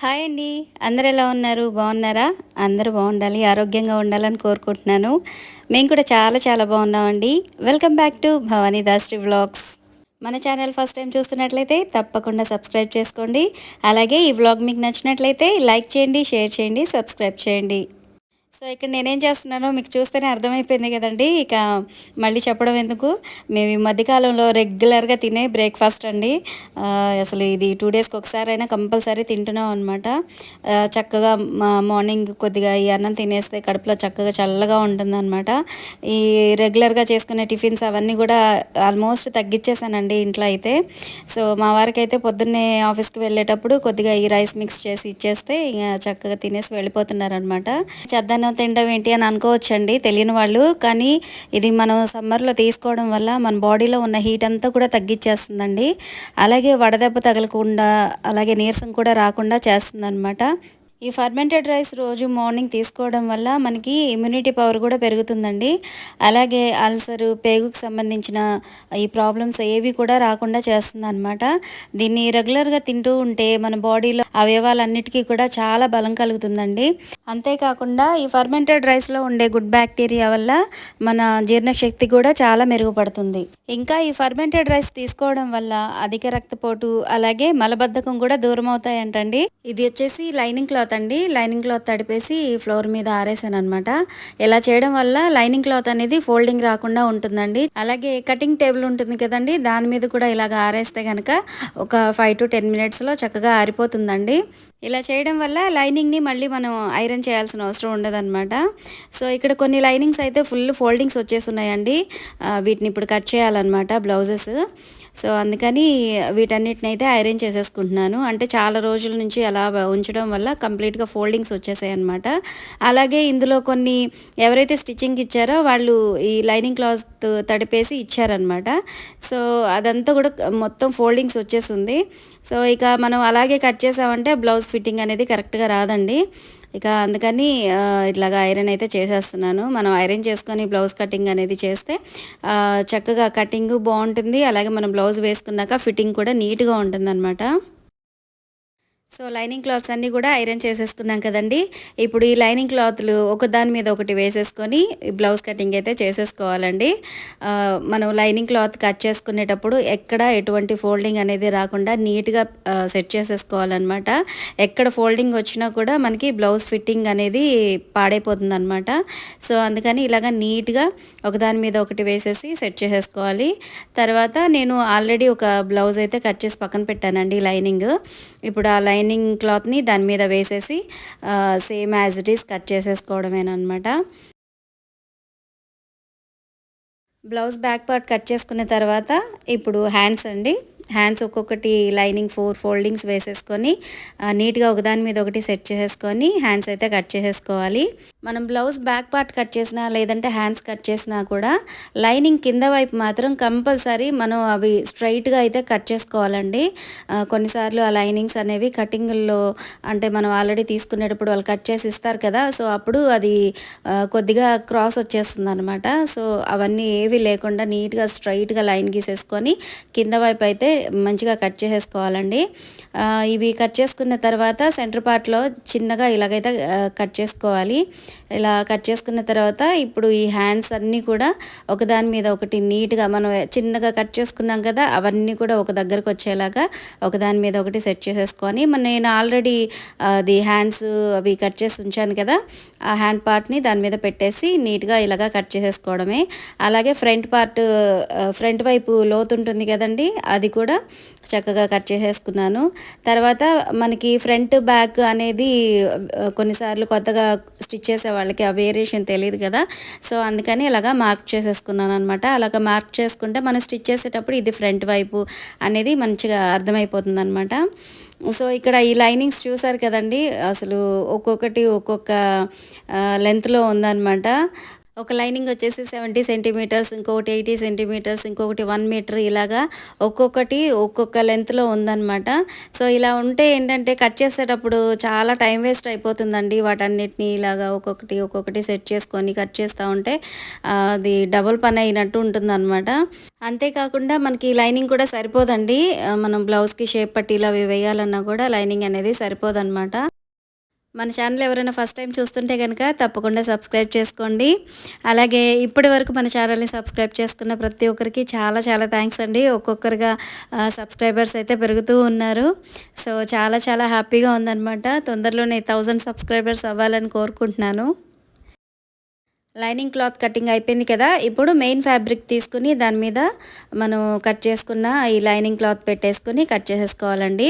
Hi అండి. అందరు ఎలా ఉన్నారు? బాగున్నారా? అందరూ బాగుండాలి ఆరోగ్యంగా ఉండాలని కోరుకుంటున్నాను. మేము కూడా చాలా చాలా బాగున్నామండి. Welcome back to Bhavani Dasari vlogs. మన ఛానల్ ఫస్ట్ టైం చూస్తున్నట్లయితే తప్పకుండా సబ్స్క్రైబ్ చేసుకోండి. అలాగే ఈ వ్లాగ్ మీకు నచ్చినట్లయితే లైక్ చేయండి షేర్ చేయండి సబ్స్క్రైబ్ చేయండి. సో ఇక్కడ నేనేం చేస్తున్నానో మీకు చూస్తేనే అర్థమైపోయింది కదండి. ఇక మళ్ళీ చెప్పడం ఎందుకు? మేము ఈ మధ్యకాలంలో రెగ్యులర్గా తినే బ్రేక్ఫాస్ట్ అండి. అసలు ఇది టూ డేస్కి ఒకసారి అయినా కంపల్సరీ తింటున్నాం అనమాట చక్కగా మా మార్నింగ్ కొద్దిగా ఈ అన్నం తినేస్తే కడుపులో చక్కగా చల్లగా ఉంటుందన్నమాట ఈ రెగ్యులర్గా చేసుకునే టిఫిన్స్ అవన్నీ కూడా ఆల్మోస్ట్ తగ్గించేసానండి ఇంట్లో అయితే. సో మా వారికి అయితే పొద్దున్నే ఆఫీస్కి వెళ్ళేటప్పుడు కొద్దిగా ఈ రైస్ మిక్స్ చేసి ఇచ్చేస్తే ఇక చక్కగా తినేసి వెళ్ళిపోతున్నారు అనమాట చద్దన్నం తినడం ఏంటి అని అనుకోవచ్చండి తెలియని వాళ్ళు. కానీ ఇది మనం సమ్మర్లో తీసుకోవడం వల్ల మన బాడీలో ఉన్న హీట్ అంతా కూడా తగ్గించేస్తుందండి అలాగే వడదెబ్బ తగలకుండా అలాగే నీరసం కూడా రాకుండా చేస్తుంది ఈ ఫర్మెంటెడ్ రైస్ రోజు మార్నింగ్ తీసుకోవడం వల్ల మనకి ఇమ్యూనిటీ పవర్ కూడా పెరుగుతుందండి. అలాగే అల్సర్ పేగుకు సంబంధించిన ఈ ప్రాబ్లమ్స్ ఏవి కూడా రాకుండా చేస్తుంది అనమాట దీన్ని రెగ్యులర్గా తింటూ ఉంటే మన బాడీలో అవయవాలన్నిటికీ కూడా చాలా బలం కలుగుతుందండి. అంతేకాకుండా ఈ ఫర్మెంటెడ్ రైస్లో ఉండే గుడ్ బ్యాక్టీరియా వల్ల మన జీర్ణశక్తి కూడా చాలా మెరుగుపడుతుంది. ఇంకా ఈ ఫర్మెంటెడ్ రైస్ తీసుకోవడం వల్ల అధిక రక్తపోటు అలాగే మలబద్ధకం కూడా దూరం అవుతాయంటండి ఇది వచ్చేసి లైనింగ్ క్లాత్ అండి. లైనింగ్ క్లాత్ తడిపేసి ఫ్లోర్ మీద ఆరేసాను అనమాట ఇలా చేయడం వల్ల లైనింగ్ క్లాత్ అనేది ఫోల్డింగ్ రాకుండా ఉంటుందండి. అలాగే కటింగ్ టేబుల్ ఉంటుంది కదండి దాని మీద కూడా ఇలాగ ఆరేస్తే కనుక ఒక ఫైవ్ టు టెన్ మినిట్స్లో చక్కగా ఆరిపోతుందండి. ఇలా చేయడం వల్ల లైనింగ్ని మళ్ళీ మనం ఐరన్ చేయాల్సిన అవసరం ఉండదన్నమాట. సో ఇక్కడ కొన్ని లైనింగ్స్ అయితే ఫుల్ ఫోల్డింగ్స్ వచ్చేసి ఉన్నాయండి వీటిని ఇప్పుడు కట్ చేయాలన్నమాట బ్లౌజెస్. సో అందుకని వీటన్నిటిని అయితే ఐరన్ చేసేసుకుంటున్నాను. అంటే చాలా రోజుల నుంచి అలా ఉంచడం వల్ల కంప్లీట్గా ఫోల్డింగ్స్ వచ్చేసాయి అనమాట అలాగే ఇందులో కొన్ని ఎవరైతే స్టిచ్చింగ్ ఇచ్చారో వాళ్ళు ఈ లైనింగ్ క్లాత్ తడిపేసి ఇచ్చారనమాట సో అదంతా కూడా మొత్తం ఫోల్డింగ్స్ వచ్చేసింది. సో ఇక మనం అలాగే కట్ చేసామంటే బ్లౌజ్ ఫిట్టింగ్ అనేది కరెక్ట్గా రాదండి. ఇక అందుకని ఇట్లాగా ఐరన్ అయితే చేసేస్తున్నాను. మనం ఐరన్ చేసుకొని బ్లౌజ్ కటింగ్ అనేది చేస్తే చక్కగా కటింగ్ బాగుంటుంది. అలాగే మనం బ్లౌజ్ వేసుకున్నాక ఫిట్టింగ్ కూడా నీట్గా ఉంటుంది సో లైనింగ్ క్లాత్స్ అన్నీ కూడా ఐరన్ చేసేసుకున్నాం కదండి. ఇప్పుడు ఈ లైనింగ్ క్లాత్లు ఒకదాని మీద ఒకటి వేసేసుకొని బ్లౌజ్ కటింగ్ అయితే చేసేసుకోవాలండి. మనం లైనింగ్ క్లాత్ కట్ చేసుకునేటప్పుడు ఎక్కడ ఎటువంటి ఫోల్డింగ్ అనేది రాకుండా నీట్గా సెట్ చేసేసుకోవాలన్నమాట. ఎక్కడ ఫోల్డింగ్ వచ్చినా కూడా మనకి బ్లౌజ్ ఫిట్టింగ్ అనేది పాడైపోతుందన్నమాట. సో అందుకని ఇలాగ నీట్గా ఒకదాని మీద ఒకటి వేసేసి సెట్ చేసేసుకోవాలి. తర్వాత నేను ఆల్రెడీ ఒక బ్లౌజ్ అయితే కట్ చేసి పక్కన పెట్టానండి లైనింగ్. ఇప్పుడు ఆ లైనింగ్ లైనింగ్ క్లాత్ని దాని మీద వేసేసి same as it is cut చేసేసుకోవడమేనమాట blouse back part cut చేసుకున్న తర్వాత ఇప్పుడు హ్యాండ్స్ అండి. హ్యాండ్స్ ఒక్కొక్కటి లైనింగ్ ఫోర్ ఫోల్డింగ్స్ వేసేసుకొని నీట్గా ఒకదాని మీద ఒకటి సెట్ చేసేసుకొని హ్యాండ్స్ అయితే కట్ చేసేసుకోవాలి. మనం బ్లౌజ్ బ్యాక్ పార్ట్ కట్ చేసినా లేదంటే హ్యాండ్స్ కట్ చేసినా కూడా లైనింగ్ కింద వైపు మాత్రం కంపల్సరీ మనం అవి స్ట్రైట్గా అయితే కట్ చేసుకోవాలండి. కొన్నిసార్లు ఆ లైనింగ్స్ అనేవి కటింగ్లో అంటే మనం ఆల్రెడీ తీసుకునేటప్పుడు వాళ్ళు కట్ చేసి ఇస్తారు కదా సో అప్పుడు అది కొద్దిగా క్రాస్ వచ్చేస్తుంది అనమాట సో అవన్నీ ఏవి లేకుండా నీట్గా స్ట్రైట్గా లైన్ గీసేసుకొని కింద వైపు అయితే మంచిగా కట్ చేసేసుకోవాలండి. ఇవి కట్ చేసుకున్న తర్వాత సెంటర్ పార్ట్లో చిన్నగా ఇలాగైతే కట్ చేసుకోవాలి. ఇలా కట్ చేసుకున్న తర్వాత ఇప్పుడు ఈ హ్యాండ్స్ అన్నీ కూడా ఒకదాని మీద ఒకటి నీట్గా మనం చిన్నగా కట్ చేసుకున్నాం కదా అవన్నీ కూడా ఒక దగ్గరకు వచ్చేలాగా ఒకదాని మీద ఒకటి సెట్ చేసేసుకొని మన నేను ఆల్రెడీ అది హ్యాండ్స్ అవి కట్ చేసి ఉంచాను కదా ఆ హ్యాండ్ పార్ట్ని దాని మీద పెట్టేసి నీట్గా ఇలాగా కట్ చేసేసుకోవడమే. అలాగే ఫ్రంట్ పార్ట్ ఫ్రంట్ వైపు లోతు ఉంటుంది కదండి అది కూడా చక్కగా కట్ చేసేసుకున్నాను. తర్వాత మనకి ఫ్రంట్ బ్యాక్ అనేది కొన్నిసార్లు కొత్తగా స్టిచ్ చేసే వాళ్ళకి ఆ వేరియేషన్ తెలియదు కదా. సో అందుకని ఇలాగా మార్క్ చేసేసుకున్నాను అనమాట అలాగా మార్క్ చేసుకుంటే మనం స్టిచ్ చేసేటప్పుడు ఇది ఫ్రంట్ వైపు అనేది మంచిగా అర్థమైపోతుంది అనమాట సో ఇక్కడ ఈ లైనింగ్స్ చూసారు కదండి? అసలు ఒక్కొక్కటి ఒక్కొక్క లెంత్లో ఉందన్నమాట. ఒక లైనింగ్ వచ్చేసి సెవెంటీ సెంటీమీటర్స్ ఇంకొకటి ఎయిటీ సెంటీమీటర్స్ ఇంకొకటి వన్ మీటర్ ఇలాగా ఒక్కొక్కటి ఒక్కొక్క లెంత్లో ఉందన్నమాట. సో ఇలా ఉంటే ఏంటంటే కట్ చేసేటప్పుడు చాలా టైం వేస్ట్ అయిపోతుందండి వాటన్నిటిని ఇలాగా ఒక్కొక్కటి ఒక్కొక్కటి సెట్ చేసుకొని కట్ చేస్తూ ఉంటే అది డబుల్ పని అయినట్టు ఉంటుందన్నమాట. అంతేకాకుండా మనకి లైనింగ్ కూడా సరిపోదండి. మనం బ్లౌజ్కి షేప్ పట్టి అవి వేయాలన్నా కూడా లైనింగ్ అనేది సరిపోదన్నమాట. మన ఛానల్ ఎవరైనా ఫస్ట్ టైం చూస్తుంటే కనుక తప్పకుండా సబ్స్క్రైబ్ చేసుకోండి. అలాగే ఇప్పటి వరకు మన ఛానల్ని సబ్స్క్రైబ్ చేసుకున్న ప్రతి ఒక్కరికి చాలా చాలా థ్యాంక్స్ అండి. ఒక్కొక్కరుగా సబ్స్క్రైబర్స్ అయితే పెరుగుతూ ఉన్నారు. సో చాలా చాలా హ్యాపీగా ఉందన్నమాట. తొందరలోనే థౌజండ్ సబ్స్క్రైబర్స్ అవ్వాలని కోరుకుంటున్నాను. లైనింగ్ క్లాత్ కటింగ్ అయిపోయింది కదా ఇప్పుడు మెయిన్ ఫ్యాబ్రిక్ తీసుకుని దాని మీద మనం కట్ చేసుకున్న ఈ లైనింగ్ క్లాత్ పెట్టేసుకుని కట్ చేసేసుకోవాలండి.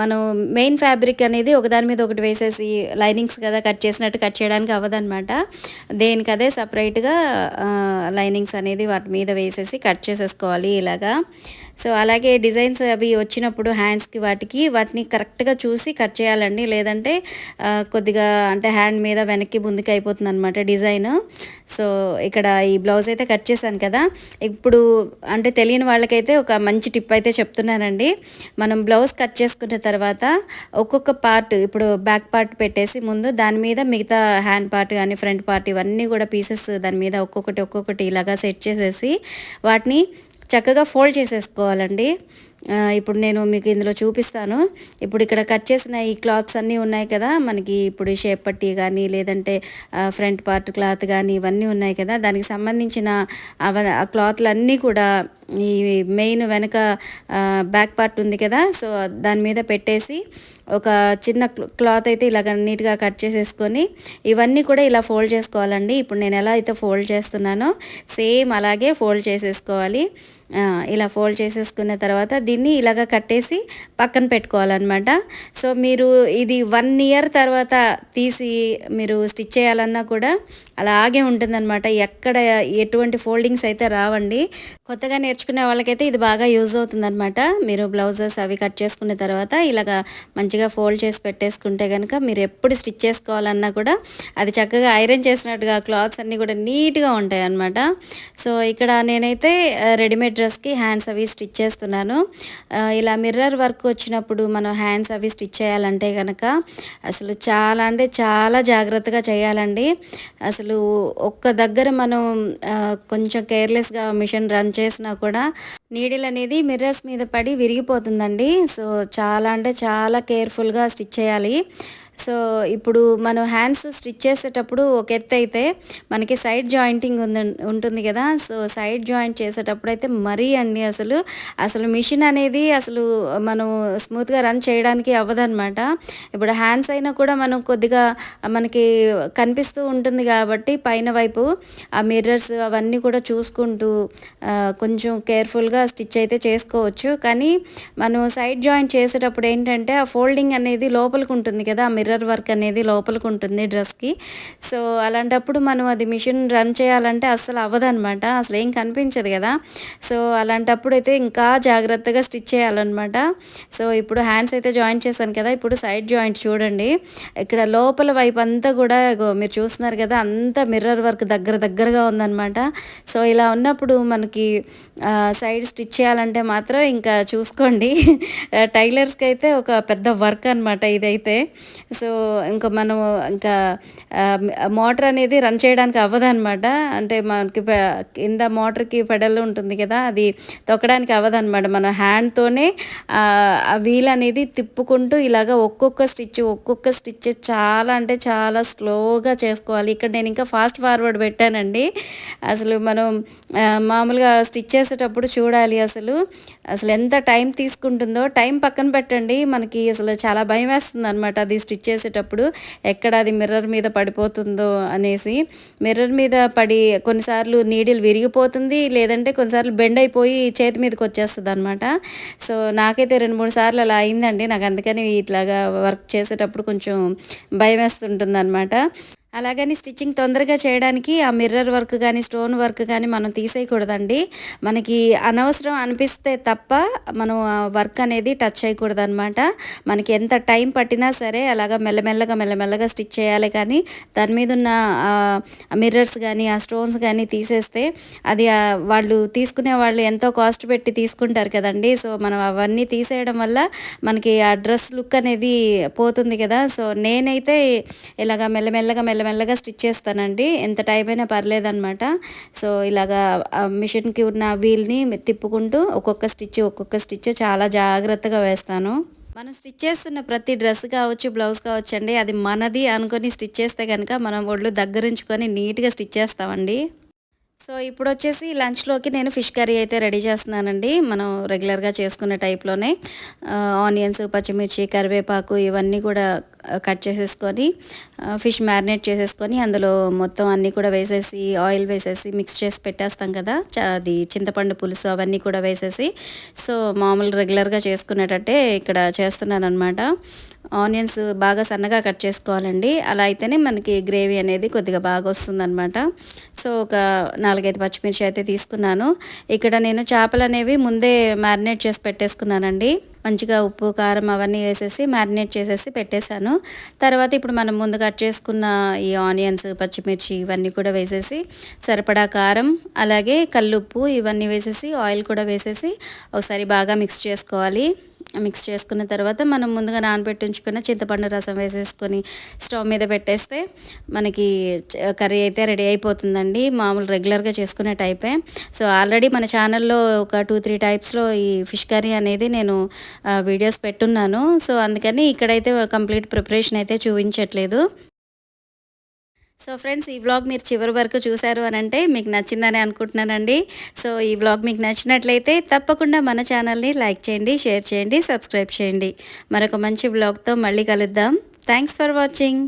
మనం మెయిన్ ఫ్యాబ్రిక్ అనేది ఒకదాని మీద ఒకటి వేసేసి లైనింగ్స్ కదా కట్ చేసినట్టు కట్ చేయడానికి అవ్వదనమాట దేనికి అదే సపరేట్గా లైనింగ్స్ అనేది వాటి మీద వేసేసి కట్ చేసేసుకోవాలి ఇలాగా. సో అలాగే డిజైన్స్ అవి వచ్చినప్పుడు హ్యాండ్స్కి వాటికి వాటిని కరెక్ట్గా చూసి కట్ చేయాలండి. లేదంటే కొద్దిగా అంటే హ్యాండ్ మీద వెనక్కి ముందుకు అయిపోతుంది అనమాట డిజైన్. సో ఇక్కడ ఈ బ్లౌజ్ అయితే కట్ చేశాను కదా. ఇప్పుడు అంటే తెలియని వాళ్ళకైతే ఒక మంచి టిప్ అయితే చెప్తున్నానండి. మనం బ్లౌజ్ కట్ చేసుకున్న తర్వాత ఒక్కొక్క పార్ట్ ఇప్పుడు బ్యాక్ పార్ట్ పెట్టేసి ముందు దాని మీద మిగతా హ్యాండ్ పార్ట్ కానీ ఫ్రంట్ పార్ట్ ఇవన్నీ కూడా పీసెస్ దాని మీద ఒక్కొక్కటి ఒక్కొక్కటి ఇలాగా సెట్ చేసేసి వాటిని చక్కగా ఫోల్డ్ చేసేసుకోవాలండి. ఇప్పుడు నేను మీకు ఇందులో చూపిస్తాను. ఇప్పుడు ఇక్కడ కట్ చేసిన ఈ క్లాత్స్ అన్నీ ఉన్నాయి కదా మనకి ఇప్పుడు షేప్ పట్టి కానీ లేదంటే ఫ్రంట్ పార్ట్ క్లాత్ కానీ ఇవన్నీ ఉన్నాయి కదా. దానికి సంబంధించిన అవ క్లాత్లు అన్నీ కూడా ఈ మెయిన్ వెనక బ్యాక్ పార్ట్ ఉంది కదా సో దాని మీద పెట్టేసి ఒక చిన్న క్లాత్ అయితే ఇలాగ నీట్గా కట్ చేసేసుకొని ఇవన్నీ కూడా ఇలా ఫోల్డ్ చేసుకోవాలండి. ఇప్పుడు నేను ఎలా అయితే ఫోల్డ్ చేస్తున్నానో సేమ్ అలాగే ఫోల్డ్ చేసేసుకోవాలి. ఇలా ఫోల్డ్ చేసేసుకున్న తర్వాత దీన్ని ఇలాగ కట్టేసి పక్కన పెట్టుకోవాలన్నమాట. సో మీరు ఇది వన్ ఇయర్ తర్వాత తీసి మీరు స్టిచ్ చేయాలన్నా కూడా అలాగే ఉంటుందన్నమాట. ఎక్కడ ఎటువంటి ఫోల్డింగ్స్ అయితే రావండి. కొత్తగా నేర్చుకునే వాళ్ళకైతే ఇది బాగా యూజ్ అవుతుందనమాట మీరు బ్లౌజెస్ అవి కట్ చేసుకున్న తర్వాత ఇలాగ మంచిగా ఫోల్డ్ చేసి పెట్టేసుకుంటే కనుక మీరు ఎప్పుడు స్టిచ్ చేసుకోవాలన్నా కూడా అది చక్కగా ఐరన్ చేసినట్టుగా క్లాత్స్ అన్నీ కూడా నీట్గా ఉంటాయి అనమాట సో ఇక్కడ నేనైతే రెడీమేడ్ డ్రెస్కి హ్యాండ్స్ అవి స్టిచ్ చేస్తున్నాను. ఇలా మిర్రర్ వర్క్ వచ్చినప్పుడు మనం హ్యాండ్స్ అవి స్టిచ్ చేయాలంటే కనుక అసలు చాలా అంటే చాలా జాగ్రత్తగా చేయాలండి. అసలు ఒక్క దగ్గర మనం కొంచెం కేర్లెస్గా మిషన్ రన్ చేసినా కూడా నీడిల్ అనేది మిర్రర్స్ మీద పడి విరిగిపోతుందండి. సో చాలా అంటే చాలా కేర్ఫుల్గా స్టిచ్ చేయాలి. సో ఇప్పుడు మనం హ్యాండ్స్ స్టిచ్ చేసేటప్పుడు ఒక ఎత్తు అయితే మనకి సైడ్ జాయింటింగ్ ఉంది ఉంటుంది కదా. సో సైడ్ జాయింట్ చేసేటప్పుడు అయితే మరీ అండి అసలు అసలు మిషన్ అనేది అసలు మనం స్మూత్గా రన్ చేయడానికి అవ్వదన్నమాట. ఇప్పుడు హ్యాండ్స్ అయినా కూడా మనం కొద్దిగా మనకి కనిపిస్తూ ఉంటుంది కాబట్టి పైన వైపు ఆ మిర్రర్స్ అవన్నీ కూడా చూసుకుంటూ కొంచెం కేర్ఫుల్గా స్టిచ్ అయితే చేసుకోవచ్చు. కానీ మనం సైడ్ జాయింట్ చేసేటప్పుడు ఏంటంటే ఆ ఫోల్డింగ్ అనేది లోపలికి ఉంటుంది కదా ఆ మిర్రర్ వర్క్ అనేది లోపలికి ఉంటుంది డ్రెస్కి. సో అలాంటప్పుడు మనం అది మిషన్ రన్ చేయాలంటే అస్సలు అవ్వదనమాట అసలు ఏం కనిపించదు కదా. సో అలాంటప్పుడు అయితే ఇంకా జాగ్రత్తగా స్టిచ్ చేయాలన్నమాట. సో ఇప్పుడు హ్యాండ్స్ అయితే జాయింట్ చేశాను కదా. ఇప్పుడు సైడ్ జాయింట్ చూడండి. ఇక్కడ లోపల వైపు అంతా కూడా మీరు చూస్తున్నారు కదా అంతా మిర్రర్ వర్క్ దగ్గర దగ్గరగా ఉందన్నమాట. సో ఇలా ఉన్నప్పుడు మనకి సైడ్ స్టిచ్ చేయాలంటే మాత్రం ఇంకా చూసుకోండి. టైలర్స్కి అయితే ఒక పెద్ద వర్క్ అనమాట ఇదైతే. సో ఇంకా మనం ఇంకా మోటార్ అనేది రన్ చేయడానికి అవ్వదన్నమాట. అంటే మనకి కింద మోటార్కి పెడల్ ఉంటుంది కదా అది తొక్కడానికి అవ్వదన్నమాట. మనం హ్యాండ్తోనే ఆ వీల్ అనేది తిప్పుకుంటూ ఇలాగ ఒక్కొక్క స్టిచ్ ఒక్కొక్క స్టిచ్ చాలా అంటే చాలా స్లోగా చేసుకోవాలి. ఇక్కడ నేను ఇంకా ఫాస్ట్ ఫార్వర్డ్ పెట్టానండి. అసలు మనం మామూలుగా స్టిచ్ చేసేటప్పుడు చూడాలి అసలు. అసలు ఎంత టైం తీసుకుంటుందో టైం పక్కన పెట్టండి. మనకి అసలు చాలా భయం వేస్తుంది అనమాట అది స్టిచ్ చేసేటప్పుడు ఎక్కడ అది మిర్రర్ మీద పడిపోతుందో అనేసి మిర్రర్ మీద పడి కొన్నిసార్లు నీడిల్ విరిగిపోతుంది లేదంటే కొన్నిసార్లు బెండ్ అయిపోయి చేతి మీదకి వచ్చేస్తుంది అనమాట సో నాకైతే రెండు మూడు సార్లు అలా అయిందండి. నాకు అందుకని ఇట్లాగా వర్క్ చేసేటప్పుడు కొంచెం భయం వేస్తుంటుంది అనమాట అలాగని స్టిచ్చింగ్ తొందరగా చేయడానికి ఆ మిర్రర్ వర్క్ కానీ స్టోన్ వర్క్ కానీ మనం తీసేయకూడదండి. మనకి అనవసరం అనిపిస్తే తప్ప మనం ఆ వర్క్ అనేది టచ్ చేయకూడదు అనమాట మనకి ఎంత టైం పట్టినా సరే అలాగా మెల్లమెల్లగా మెల్లమెల్లగా స్టిచ్ చేయాలి కానీ దాని మీద ఉన్న మిర్రర్స్ కానీ ఆ స్టోన్స్ కానీ తీసేస్తే అది వాళ్ళు తీసుకునే వాళ్ళు ఎంతో కాస్ట్ పెట్టి తీసుకుంటారు కదండి. సో మనం అవన్నీ తీసేయడం వల్ల మనకి ఆ డ్రెస్ లుక్ అనేది పోతుంది కదా. సో నేనైతే ఇలాగ మెల్లమెల్లగా మెల్ల మెల్లమెల్లగా స్టిచ్ చేస్తానండి. ఎంత టైం అయినా పర్లేదనమాట సో ఇలాగా మిషన్కి ఉన్న వీల్ని తిప్పుకుంటూ ఒక్కొక్క స్టిచ్ ఒక్కొక్క స్టిచ్ చాలా జాగ్రత్తగా వేస్తాను. మనం స్టిచ్ చేస్తున్న ప్రతి డ్రెస్ కావచ్చు బ్లౌజ్ కావచ్చు అండి అది మనది అనుకొని స్టిచ్ చేస్తే కనుక మనం ఒళ్ళు దగ్గరుంచుకొని నీట్గా స్టిచ్ చేస్తామండి. సో ఇప్పుడు వచ్చేసి లంచ్లోకి నేను ఫిష్ కర్రీ అయితే రెడీ చేస్తున్నానండి. మనం రెగ్యులర్గా చేసుకునే టైప్లోనే ఆనియన్స్ పచ్చిమిర్చి కరివేపాకు ఇవన్నీ కూడా కట్ చేసేసుకొని ఫిష్ మ్యారినేట్ చేసేసుకొని అందులో మొత్తం అన్నీ కూడా వేసేసి ఆయిల్ వేసేసి మిక్స్ చేసి పెట్టేస్తాం కదా అది చింతపండు పులుసు అవన్నీ కూడా వేసేసి. సో మామూలు రెగ్యులర్గా చేసుకునేటట్టే ఇక్కడ చేస్తున్నాను అనమాట ఆనియన్స్ బాగా సన్నగా కట్ చేసుకోవాలండి. అలా అయితేనే మనకి గ్రేవీ అనేది కొద్దిగా బాగా వస్తుందన్నమాట. సో ఒక నాలుగైదు పచ్చిమిర్చి అయితే తీసుకున్నాను. ఇక్కడ నేను చేపలు అనేవి ముందే మ్యారినేట్ చేసి పెట్టేసుకున్నానండి. మంచిగా ఉప్పు కారం అవన్నీ వేసేసి మ్యారినేట్ చేసేసి పెట్టేశాను. తర్వాత ఇప్పుడు మనం ముందు కట్ చేసుకున్న ఈ ఆనియన్స్ పచ్చిమిర్చి ఇవన్నీ కూడా వేసేసి సరిపడా కారం అలాగే కల్లుప్పు ఇవన్నీ వేసేసి ఆయిల్ కూడా వేసేసి ఒకసారి బాగా మిక్స్ చేసుకోవాలి. మిక్స్ చేసుకున్న తర్వాత మనం ముందుగా నానబెట్టించుకున్న చింతపండు రసం వేసేసుకొని స్టవ్ మీద పెట్టేస్తే మనకి కర్రీ అయితే రెడీ అయిపోతుందండి. మామూలు రెగ్యులర్గా చేసుకునే టైపే. సో ఆల్రెడీ మన ఛానల్లో ఒక టూ త్రీ టైప్స్లో ఈ ఫిష్ కర్రీ అనేది నేను వీడియోస్ పెట్టున్నాను. సో అందుకని ఇక్కడైతే కంప్లీట్ ప్రిపరేషన్ అయితే చూపించట్లేదు. సో ఫ్రెండ్స్ ఈ వ్లాగ్ మీరు చివరి వరకు చూశారు అని అంటే మీకు నచ్చిందని అనుకుంటున్నానండి. సో ఈ వ్లాగ్ మీకు నచ్చినట్లయితే తప్పకుండా మన ఛానల్ని లైక్ చేయండి షేర్ చేయండి సబ్స్క్రైబ్ చేయండి. మరొక మంచి వ్లాగ్తో మళ్ళీ కలుద్దాం. Thanks for watching